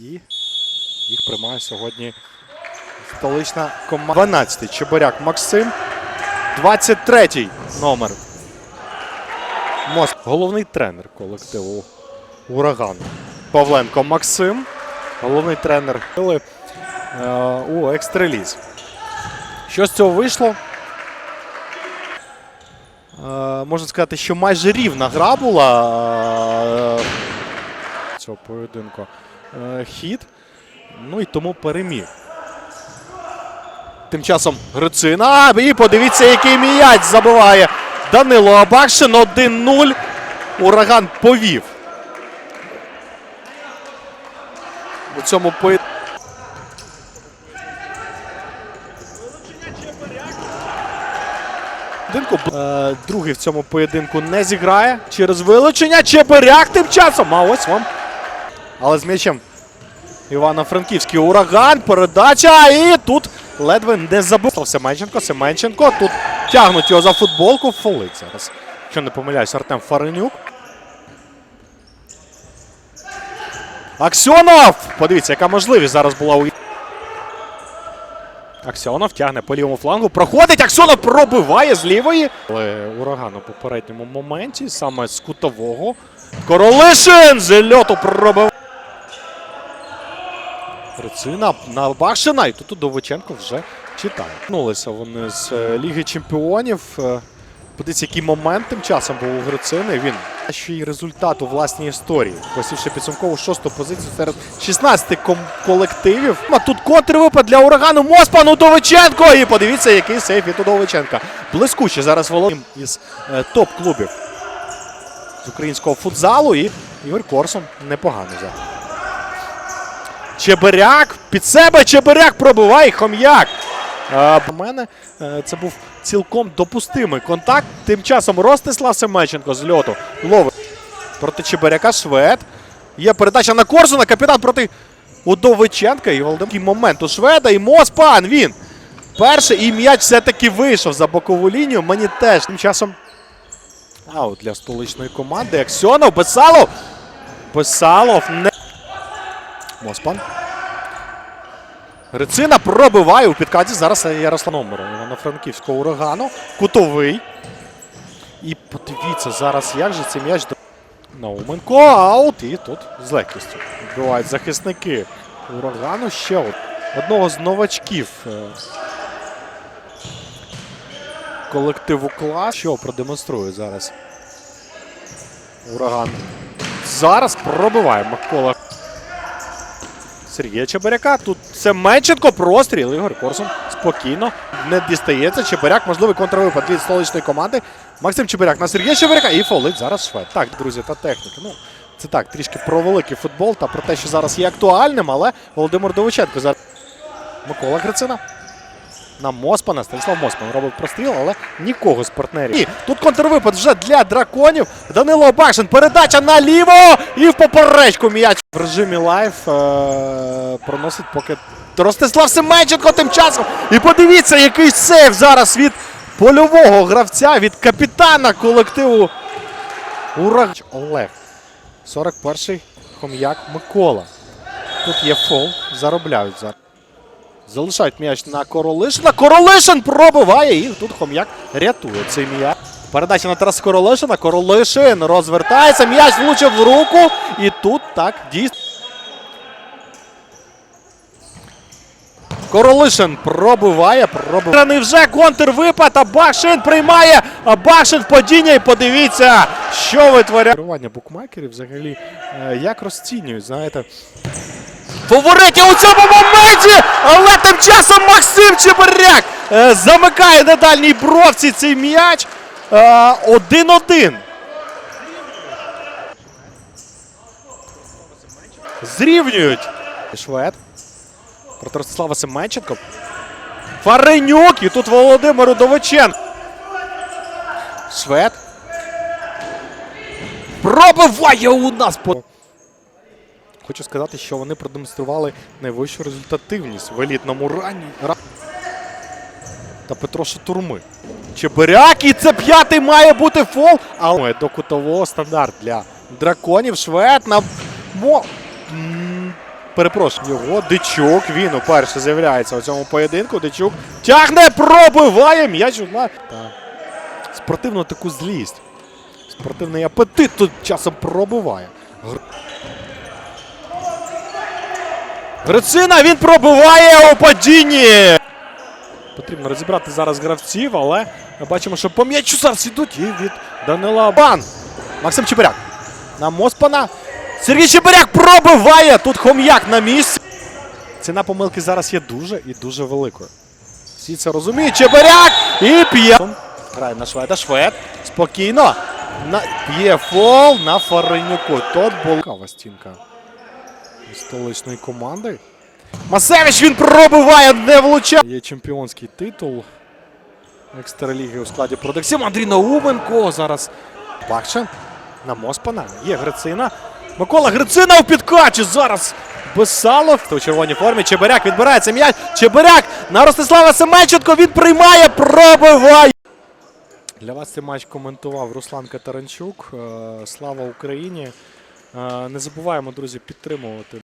І їх приймає сьогодні столична команда. 12-й Чебиряк Максим. 23-й номер. Мост. Головний тренер колективу Ураган. Павленко Максим. Головний тренер е, у екстреліз. Що з цього вийшло? Е, можна сказати, що майже рівна гра була е, цього поєдинку. Е, хід. Ну і тому переміг. Тим часом Грицина. І подивіться, який м'яч забиває Данило Абакшин. 1-0. Ураган повів. У цьому поєдинку. Е, другий в цьому поєдинку не зіграє через вилучення. Чебиряк тим часом. А ось вам. Але з м'ячем Івано-Франківський ураган. Передача. І тут ледве не забив. Семенченко. Семенченко. Тут тягнуть його за футболку. Фолить зараз. Якщо не помиляюсь, Артем Фаренюк. Аксьонов! Подивіться, яка можливість зараз була у. Аксьонов тягне по лівому флангу. Проходить. Аксьонов пробиває з лівої. Але ураган у попередньому моменті, саме з кутового. Королишин з льоту пробив. Рицина на Башина. І тут Довиченко вже читає. Вернулися вони з е, Ліги Чемпіонів. Е, Подивіться, який момент тим часом був у Грицини. Він ще й результат у власній історії, посівши підсумкову шосту позицію серед 16 ком- колективів. А тут контрвипад для урагану Моспан Удовиченко. І подивіться, який сейф від Удовиченка. Блискуче зараз володим із е, топ-клубів з українського футзалу. І Ігор Корсун непогано зараз. Чебиряк під себе Чебиряк пробиває хом'як. У мене е, це був цілком допустимий контакт. Тим часом Ростислав Семеченко з льоту ловить проти Чебиряка Швед. Є передача на Корсуна. Капітан проти Удовиченка. І Володимир. Момент у Шведа. І Моспан він. Перший і м'яч все-таки вийшов за бокову лінію. Мені теж тим часом. Аут для столичної команди. Аксьонов, Бесалов. Бесалов не. Моспан. Грицина пробиває у підкаті. Зараз Ярослав номер Івано-Франківського урагану. Кутовий. І подивіться зараз, як же цей м'яч. Науменко аут. І тут з легкістю вбивають захисники урагану. Ще от. одного з новачків е, колективу клас. Що продемонструє зараз. Ураган. Зараз пробиває Микола. Сергія Чебиряка. Тут Семенченко простріл. Ігор Корсун спокійно не дістається. Чебиряк, можливий контрвипад від столичної команди. Максим Чебиряк на Сергія Чебиряка і фолить зараз швед. Так, друзі, та техніка. Ну, це так, трішки про великий футбол та про те, що зараз є актуальним, але Володимир Довиченко зараз. Микола Грицина. На Моспана. Станіслав Моспан робить простріл, але нікого з партнерів. І тут контрвипад вже для драконів. Данило Бакшин. Передача наліво. І в поперечку м'яч в режимі лайф е- проносить поки Ростислав Семенченко тим часом. І подивіться, який сейв зараз від польового гравця, від капітана колективу Ураг Олег. 41-й Хом'як Микола. Тут є фол. Заробляють зараз. Залишають м'яч на Королишина. Королишин пробиває і тут Хом'як рятує цей м'яч. Передача на Тараса Королишина. Королишин розвертається. М'яч влучив в руку. І тут так дійсно. Королишин пробиває, пробиває. Вже контрвипад, а Башин приймає. А Башин в падіння. І подивіться, що витворяє. Керування букмекерів взагалі е, як розцінюють, знаєте. Фаворитів у цьому моменті, але тим часом Максим Чебиряк е, замикає на дальній бровці цей м'яч. Е, Один-один. Зрівнюють. Швед. Проти Ростислава Семенченко. Фаренюк. І тут Володимир Удовиченко. Швед. Пробиває у нас по. Хочу сказати, що вони продемонстрували найвищу результативність в елітному ранні. Та Петро Шатурми. Чебиряк, і це п'ятий має бути фол. Але до кутового стандарт для драконів. Швед на мо. Перепрошую його. Дичук. Він уперше з'являється у цьому поєдинку. Дичук тягне, пробиває м'яч. спортивну таку злість. Спортивний апетит тут часом пробиває. Гр- Грицина він пробиває у падінні. Потрібно розібрати зараз гравців, але ми бачимо, що по м'ячу зараз ідуть і від Данила Бан. Максим Чебиряк. На Моспана. Сергій Чебиряк пробиває. Тут хом'як на місці. Ціна помилки зараз є дуже і дуже великою. Всі це розуміють. Чебиряк і п'є. Грає на Шведа. Швед. Спокійно. На... П'є фол на Фаренюку. Тот була стінка столичної команди. Масевич він пробиває, не влучає. Є чемпіонський титул екстраліги у складі Продексім. Андрій Науменко зараз. Бакша на Моспана. Є Грицина. Микола Грицина у підкачі. Зараз Бесалов. У червоній формі. Чебиряк відбирається м'яч. Чебиряк на Ростислава Семенченко. Він приймає, пробиває. Для вас цей матч коментував Руслан Катаранчук. Е, Слава Україні! Е, Не забуваємо, друзі, підтримувати